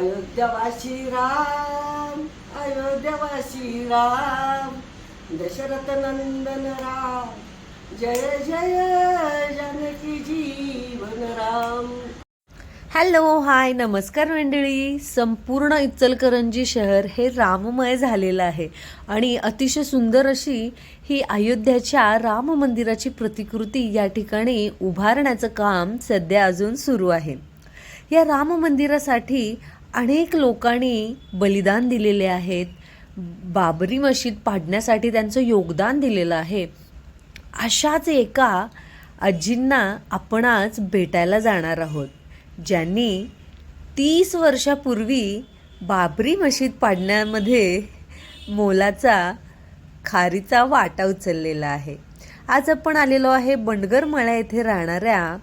अयोध्यावासी राम अयोध्यावासी राम. दशरथ नंदन राम जय जय जनकी जीवन राम. हॅलो हाय नमस्कार मंडळी. संपूर्ण इचलकरंजी शहर हे राममय झालेलं आहे. आणि अतिशय सुंदर अशी ही अयोध्याच्या राम मंदिराची प्रतिकृती या ठिकाणी उभारण्याचं काम सध्या अजून सुरू आहे. या राम मंदिरासाठी अनेक लोकांनी बलिदान दिलेले आहेत. बाबरी मशीद पाडण्यासाठी त्यांचं योगदान दिलेलं आहे. अशाच एका आजींना आपण आज भेटायला जाणार आहोत ज्यांनी तीस वर्षापूर्वी बाबरी मशीद पाडण्यामध्ये मोलाचा खारीचा वाटा उचललेला आहे. आज आपण आलेलो आहे बंडगर मळ्या येथे राहणाऱ्या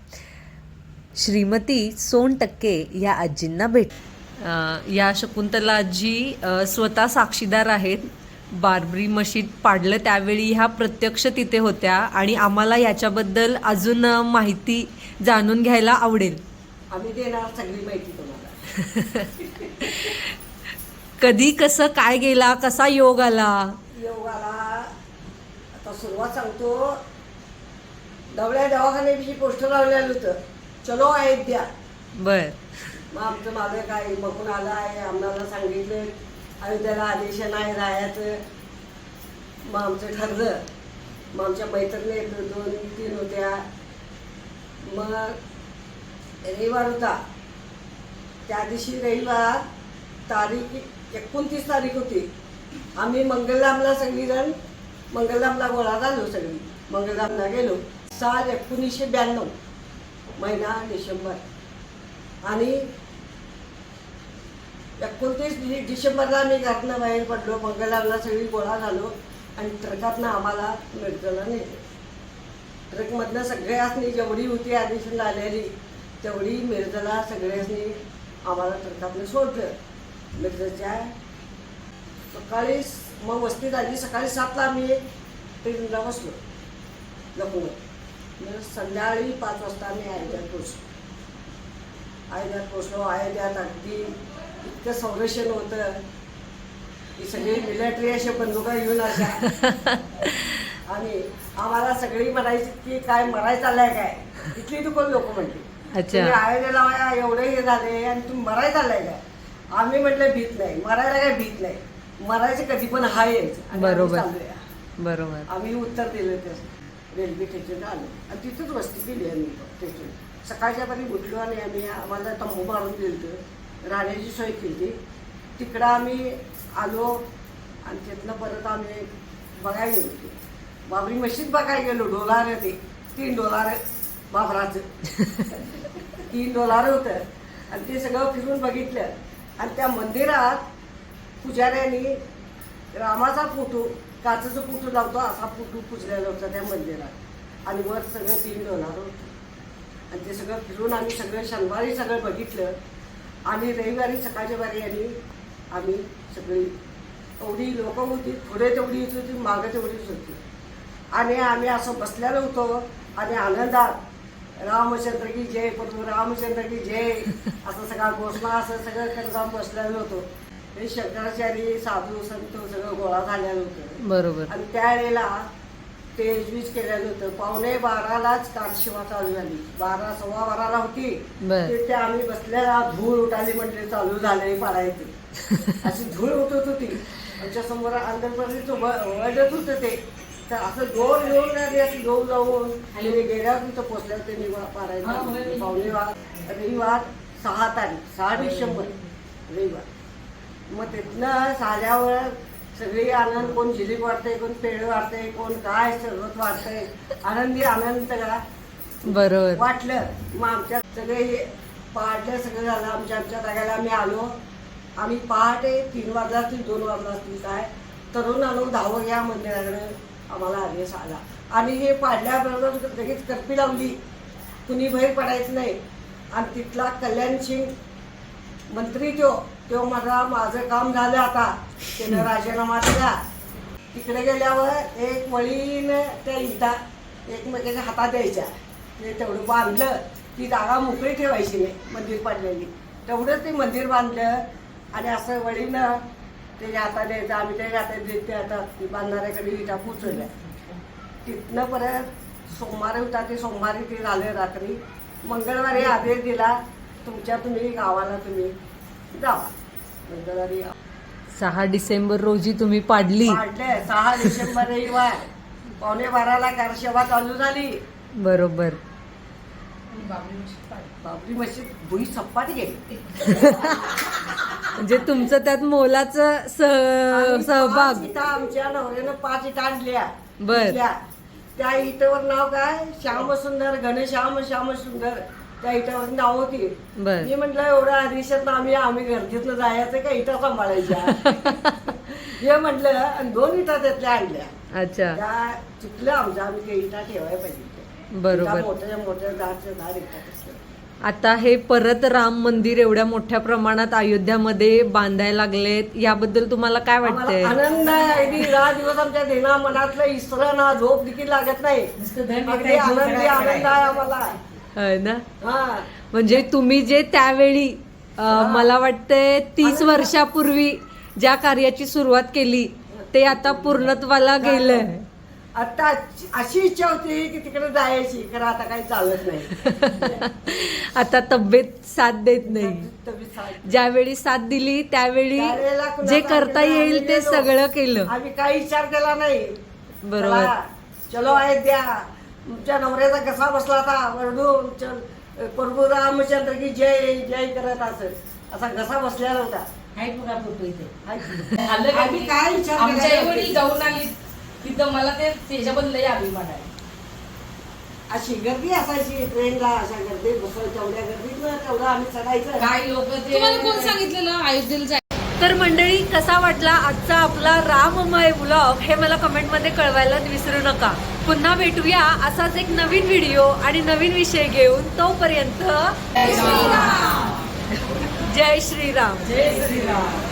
श्रीमती सोन टक्के या आजींना भेट या शकुंतला आजी अ, स्वतः साक्षीदार आहेत बार्बरी मशीद पाडलं त्यावेळी ह्या प्रत्यक्ष तिथे होत्या आणि आम्हाला याच्याबद्दल अजून माहिती जाणून घ्यायला आवडेल. आम्ही देणार सगळी माहिती तुम्हाला. कधी कसं काय गेला कसा योग आला? योगाला आता सुरुवात सांगतो. दवड्या दवाखान्याची पोस्टर लावलेलं होतं. चलो अयोध्या बर. मग आमचं माझं काय? बघून आलं आहे? आम्हाला सांगितलं. अयोध्याला आदेश नाही राहायचं मग आमचं ठरलं. मग आमच्या मैत्रिणी दोन तीन होत्या. मग रविवार होता. त्या दिवशी रविवार तारीख एकोणतीस तारीख होती. आम्ही मंगलधामला सगळीजण मंगलधामला गोळा झालो सगळी. मंगलधामला गेलो. साल एकोणीसशे ब्याण्णव. महिना डिसेंबर. आणि एकोणतीस डिसेंबरला आम्ही घरातनं बाहेर पडलो मंगलधामला सगळी गोळा झालो आणि ट्रकातनं आम्हाला मेडिकलला नेलं. ट्रकमधनं सगळ्यासनी जेवढी होती ॲडमिशन आलेली तेवढी मिरजला सगळ्यासनी आम्हाला ट्रकातनं सोडलं. मिरजच्या सकाळी मग वस्तीत आली सकाळी सातला आम्ही ट्रेनला बसलो. लखनौ संध्याकाळी पाच वाजता आम्ही अयोध्यात पोचलो अयोध्यात पोचलो अयोध्यात अगदी इतकं संरक्षण होतं. की सगळी मिलिटरी अशा बंदुका घेऊन अशा आणि आम्हाला सगळी म्हणायची की काय मराय चाललाय काय? इथली तू कोण लोक म्हणते. तुम्ही वया एवढे हे झाले आणि तुम्ही मराय चाललाय काय? आम्ही म्हटलं भीत नाही. मरायला काय भीत नाही. मरायचे कधी पण हाय यायचं. बरोबर. बरोबर. आम्ही उत्तर दिलं ते रेल्वे स्टेशनला आलो. आणि तिथंच वस्ती केली आम्ही. स्टेशन सकाळच्या पारी उठलो आणि आम्ही आम्हाला तंबू मारून दिलं होतं राहण्याची सोय केली. तिकडं आम्ही आलो आणि तिथनं परत आम्ही बघायला गेलो होतो. बाबरी मशीद बघायला गेलो. डोलार ते. तीन डोलार बाबराचं. तीन डोलार होतं. आणि ते सगळं फिरून बघितलं. आणि त्या मंदिरात पुजाऱ्यांनी रामाचा फोटो काचेचा फोटो लावतो असा फोटो पुजलेला होता त्या मंदिरात. आणि वर सगळं तीन डोलार होतं. आणि ते सगळं फिरून आम्ही सगळं शनिवारी सगळं बघितलं. आणि रविवारी सकाळच्या बारी आणि आम्ही सगळी एवढी लोक होती पुढे तेवढीच होती मागं तेवढीच होती. आणि आम्ही असं बसलेलो होतो आणि आनंदात रामचंद्र की जय प्रभू रामचंद्र की जय असं सगळा घोषणा असं सगळं करत बसलेलो होतो. हे शंकराचार्य साधू संत सगळं गोळा झालेलं होतं. बरोबर. आणि त्यावेळेला तेजवीज केलेलं होतं. पावणे बारालाच काठशिवा चालू झाली. बारा सव्वा बाराला होती. बर. ते ते आम्ही बसलेला धूळ उठाली म्हणजे चालू झाले पाडायचे. अशी धूळ उठत होती. आमच्यासमोर अंधरपर्यंत वळत होतं ते. तर असं जोर घेऊन आणि असं जोर लावून आणि मी गेल्यावर तिथं पोचल्यावर ते निवा पाडायचं. पावणे बार रविवार सहा तारीख सहा डिसेंबर रविवार. मग तिथनं साध्यावर सगळी आनंद कोण जिलीब वाटते कोण पेढ वाटते कोण काय सरबत वाटतंय आनंदी आनंद सगळा बरोबर. वाटलं. मग आमच्या सगळे पाडलं सगळं झालं. आमच्या आमच्या जागेला आम्ही आलो. आम्ही पहाटे तीन वाजला असतील दोन वाजला असतील काय. तरुण आलो धावं घ्या मंदिराकडे आम्हाला आदेश आला. आणि हे पाडल्याबरोबर लगेच कर्फी लावली. कुणी बाहेर पडायचं नाही. आणि तिथला कल्याण सिंग मंत्री तो तो माझा माझं काम झालं आता. त्यानं राजीनामा दिला. तिकडे गेल्यावर एक वळीनं त्या इटा एकमेकाच्या हातात द्यायच्या. ते तेवढं बांधलं. ती जागा मोकळी ठेवायची नाही मंदिर पाडलेली तेवढंच ते मंदिर बांधलं आणि असं वळीनं त्याच्या आता द्यायचं. आम्ही त्याच्या हातात देत ते आता. बांधणाऱ्याकडे विटा पोचवल्या. तिथनं परत सोमवारी होता. ते सोमवारी ते झालं रात्री. मंगळवारी आदेश दिला तुमच्या तुम्ही गावाला तुम्ही जावा सहा डिसेंबर रोजी तुम्ही पाडली. सहा डिसेंबर रविवार पावणे बाराला कारशेवा चालू झाली. बरोबर. बाबरी मशीद भुई सपाट गेली. म्हणजे तुमचं त्यात मोलाचं सह सहभाग. इटा आमच्या नवऱ्यानं पाच इटा आणल्या. बर. त्या इटावर नाव काय? श्याम सुंदर घनश्याम श्याम सुंदर त्या इटावर नाव होती. बर. मी म्हटलं एवढं आदिशात आम्ही आम्ही गर्दीतनं जायचं का? इटा सांभाळायच्या. हे म्हटलं आणि दोन इटा त्यातल्या आणल्या. अच्छा. त्या चुकलं आमचं आम्ही ते इटा ठेवायला पाहिजे. बरोबर. मोठ्या मोठ्या झाडच्या झाड इटा असलं. आता हे परत राम मंदिर एवढ्या मोठ्या प्रमाणात अयोध्यामध्ये बांधायला लागलेत याबद्दल तुम्हाला काय वाटतंय? आम्हाला आनंद आहे. अगदी रात दिवस आमच्या देना मनातलं इसरा ना झोप देखील लागत नाही. अगदी आनंदी आनंद आहे आम्हाला. ना? म्हणजे तुम्ही जे त्यावेळी मला वाटतंय तीस वर्षापूर्वी ज्या कार्याची सुरुवात केली ते आता पूर्णत्वाला गेलंय. आता अशी इच्छा होती की तिकडे जायची खरं आता काही चालत नाही. आता तब्येत साथ देत नाही. ज्यावेळी साथ दिली त्यावेळी जे करता येईल ते गेलो. सगळं केलं. आम्ही काही विचार केला नाही. बरोबर. चला, चलो अयोध्या तुमच्या नवऱ्याचा कसा बसला होता वरडून चल प्रभू रामचंद्र की जय जय करत असत असा घसा बसलेला होता हाय बघा फोटो इथे. हाय. आलं का आम्ही? काय विचार आमच्या एवढी. जाऊन आली. तिथं मला ते त्याच्याबद्दल लय अभिमान आहे. अशी गर्दी असायची ट्रेनला अशा गर्दीत बसायचं तेवढ्या गर्दीत ना तेवढं आम्ही चढायचं. काय लोक ते तुम्हाला कोण सांगितलेलं? अयोध्येला जाय तर मंडळी कसा वाटला आजचा आपला राममय ब्लॉग हे मला कमेंटमध्ये कळवायला विसरू नका. पुन्हा भेटूया असाच एक नवीन व्हिडिओ आणि नवीन विषय घेऊन तोपर्यंत जय श्रीराम. जय श्रीराम.